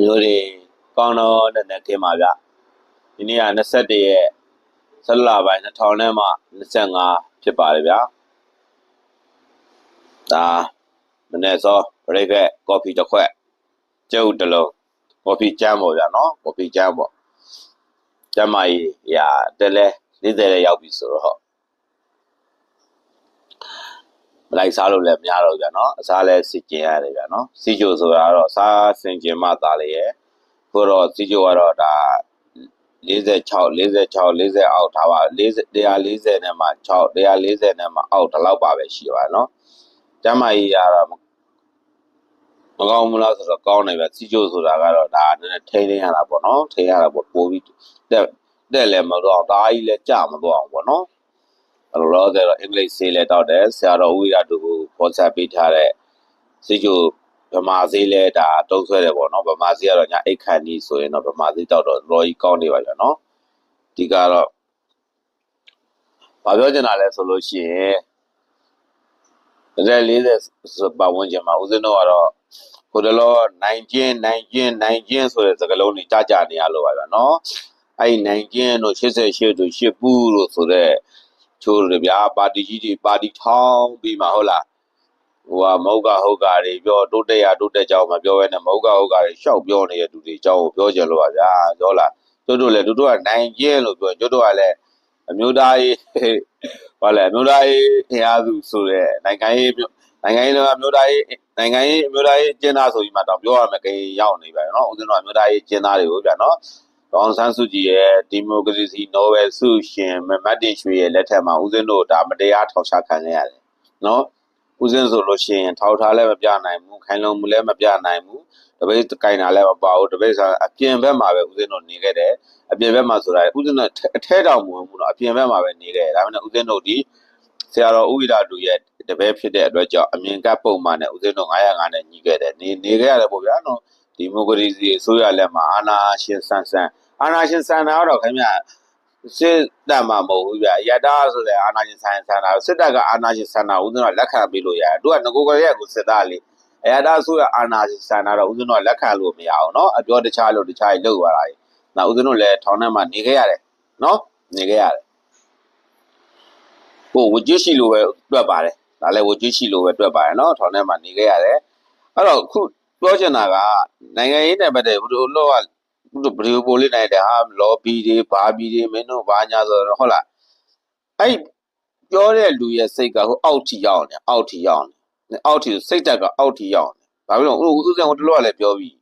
မျိုးတွေကောင်းတော့တဲ့နဲ့ခင်ပါဗျဒီနေ့က21ရက်ဆက်လပိုင်း2000နဲ့မှ25ဖြစ်ပါတယ်ဗျာဒါမနေ့စောဘရိတ်ဖက်ကော်ဖီတစ်ခွက်ကျုပ်တစ်လုံးကော်ဖီကျမ်းပေါ့ဗျာနော်ကော်ဖီကျမ်းပေါ့ကျမ်းမကြီးရာတက်လဲ40ရက်ရောက်ပြီဆိုတော့ မလိုက်စားလို့လည်းမရတော့ဘူးဗျာနော်အစားလဲစီကျင်ရတယ်ဗျာနော်စီချိုဆိုတာတော့စားစင်ကျင်မှသားလေရဲ့ကိုတော့စီချိုကတော့ဒါ46 46 40အောက်ထားပါ40 140နဲ့မှ6 140နဲ့မှအောက်ဒီလောက်ပါပဲရှိပါနော်ကျမ်းမကြီးရတော့မကောင်းဘူးလားဆိုတော့ကောင်းတယ်ဗျစီချိုဆိုတာကတော့ဒါနည်းနည်းထိန်းသိမ်းရတာပေါ့နော်ထိန်းရတာပေါ့ပို့ပြီးတက်တက်လည်းမတော့ဒါကြီးလည်းကြမတော့အောင်ပေါ့နော် အဲ့လိုတော့ဆိုတော့အင်္ဂလိပ်ဆေးလည်းတောက်တယ်ဆရာတော်ဝိရတူကိုပေါ်ဆက်ပေးထားတဲ့စီချိုဗမာဈေးလဲဒါတုံးဆွဲတယ်ပေါ့နော်ဗမာဈေးကတော့ညာအိတ်ခန့်ကြီးဆိုရင်တော့ဗမာဈေးတောက်တော့ရော်ကြီးကောင်းနေပါကြနော်ဒီကတော့ဘာပြောချင်တာလဲဆိုလို့ရှိရင်တဲ့40ပတ်ဝန်းကျင်မှာဦးဇင်းတို့ကတော့ဟိုတလောနိုင်ကျင်းနိုင်ကျင်းနိုင်ကျင်းဆိုတဲ့စကားလုံးတွေကြားကြနေရလို့ပါဗျာနော်အဲ့ဒီနိုင်ကျင်းတို့88တို့8ပူးတို့ဆိုတဲ့ ချိုးတွေဗျာပါတီကြီးတွေပါတီထောင်းပြီးမှဟုတ်လားဟိုကမဟုတ်ကဟုတ်ကတွေပြောတိုးတက်ရတိုးတက်ကြောင်းမပြောဘဲနဲ့မဟုတ်ကဟုတ်ကတွေရှောက်ပြောနေတဲ့သူတွေအကြောင်းကိုပြောကြလို့ပါဗျာပြောလားတို့တို့လည်းတို့တို့ကနိုင်ကျင်းလို့ပြောတို့တို့ကလည်းအမျိုးသားရေးဘာလဲအမျိုးသားရေးအင်အားစုဆိုတဲ့နိုင်ငံရေးနိုင်ငံရေးတော့အမျိုးသားရေးနိုင်ငံရေးအမျိုးသားရေးကျင်းသားဆိုပြီးမှတော့ပြောရမယ်ကိရောက်နေပါနော်ဦးဇင်းတို့အမျိုးသားရေးကျင်းသားတွေကိုဗျာနော် ဒေါန်ဆန်းစုကြည်ရဲ့ဒီမိုကရေစီနိုဘယ်ဆုရှင်မမတ်တင်ရွှေရဲ့လက်ထက်မှာဦးဇင်းတို့ဒါမတရားထောက်ချခံရရတယ်နော်ဦးစင်းဆိုလို့ရှိရင်ထောက်ထားလည်းမပြနိုင်ဘူးခိုင်လုံမှုလည်းမပြနိုင်ဘူးတပိတ်ကင်တာလည်းမပါဘူးတပိတ်ဆိုအပြင်ဘက်မှာပဲဦးစင်းတို့နေခဲ့တယ်အပြင်ဘက်မှာဆိုတာဦးစင်းတို့အထဲတောင်မဝင်ဘူးတော့အပြင်ဘက်မှာပဲနေခဲ့တယ်ဒါမှမဟုတ်ဦးစင်းတို့ဒီဆရာတော်ဥဝိဒတူရဲ့တပည့်ဖြစ်တဲ့အတွက်ကြောင့်အမြင်ကပ်ပုံမှန်နဲ့ဦးစင်းတို့905နဲ့ညီခဲ့တယ်နေနေခဲ့ရတယ်ပေါ့ဗျာနော် ဒီမိုကရေစီအစိုးရလက်မှာအာဏာရှင်ဆန်ဆန်အာဏာရှင်ဆန်တာတော့ခင်ဗျစစ်တပ်မှမဟုတ်ဘူးဗျရတာဆိုလဲအာဏာရှင်ဆန်ဆန်တာစစ်တပ်ကအာဏာရှင်ဆန်တာဦးဇင်းကလက်ခံပေးလို့ရတယ်သူကငကိုကရက်ကိုစစ်သားလေအရတာဆိုရအာဏာရှင်ဆန်တာတော့ဦးဇင်းကလက်ခံလို့မရအောင်နော်အပြောတခြားလို့တခြားကြီးလုပ်ရတာကြီးနောက်ဦးဇင်းတို့လည်းထောင်ထဲမှာနေခဲ့ရတယ်နော်နေခဲ့ရတယ်ကိုဝကျွရှိလို့ပဲတွေ့ပါတယ်ဒါလည်းဝကျွရှိလို့ပဲတွေ့ပါတယ်နော်ထောင်ထဲမှာနေခဲ့ရတယ်အဲ့တော့ခု ပြောချင်တာကနိုင်ငံရေးနဲ့ပတ်သက်ဘူးလို့လောကသူတို့ဗီဒီယိုပို့လေးနိုင်တယ်ဟာလော်ဘီတွေဘာဘီတွေမင်းတို့ဘာညာဆိုတော့ဟုတ်လားအဲ့ပြောတဲ့လူရဲ့စိတ်ကဟိုအောက်ထီရောက်နေအောက်ထီရောက်နေအောက်ထီစိတ်တက်ကအောက်ထီရောက်နေဘာဖြစ်လို့ဦးဦးစံဟိုတလောကလည်းပြောပြီး